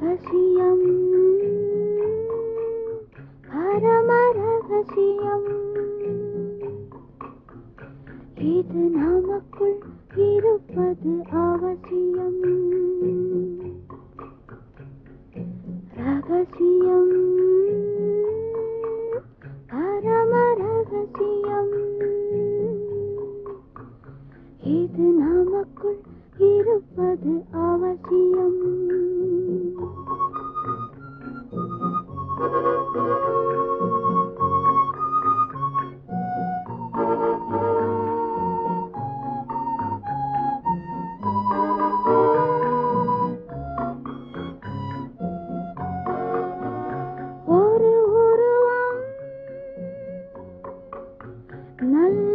ரகசியம். பரம ரகசியம் இது நமக்குள் இருப்பது அவசியம். ரகசியம். பரம ரகசியம் இது நமக்குள் இருப்பது அவசியம்.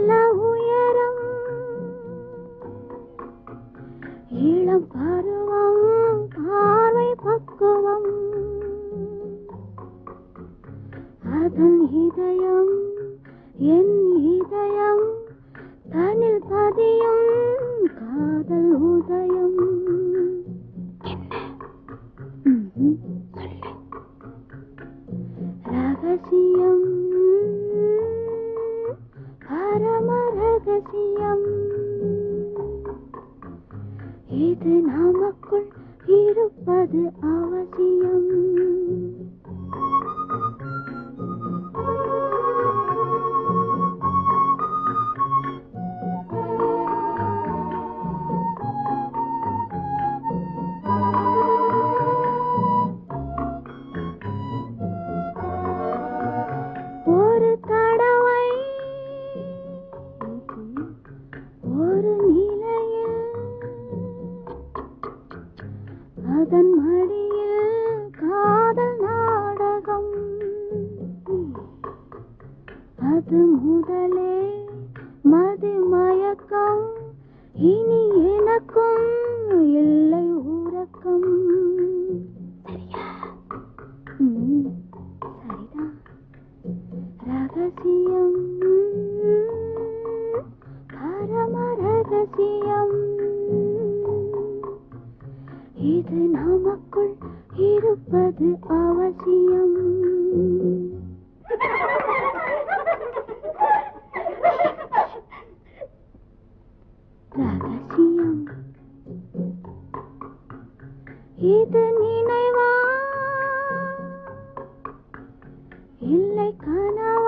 la இதயம் என் இதயம் தனில் பதியும் காதல் உதயம். ரகசியம் பரம ரகசியம். இது நமக்குள் இருப்பது அவசியம். அதன் மடியில் காதல் நாடகம். அது முதலே மதி மயக்கம். இனி நமக்குள் இருப்பது அவசியம். ரகசியம். இது நினைவா? இல்லை கனவா?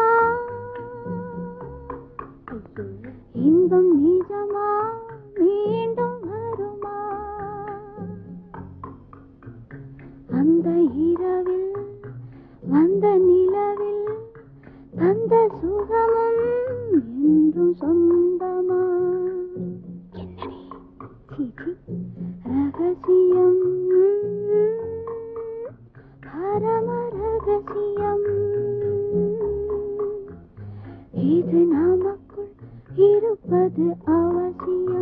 வந்த நிலவில் வந்த சுகமும் என்றும் சொந்தமா? ரகசியம். பரம ரகசியம். இது நமக்குள் இருப்பது அவசியம்.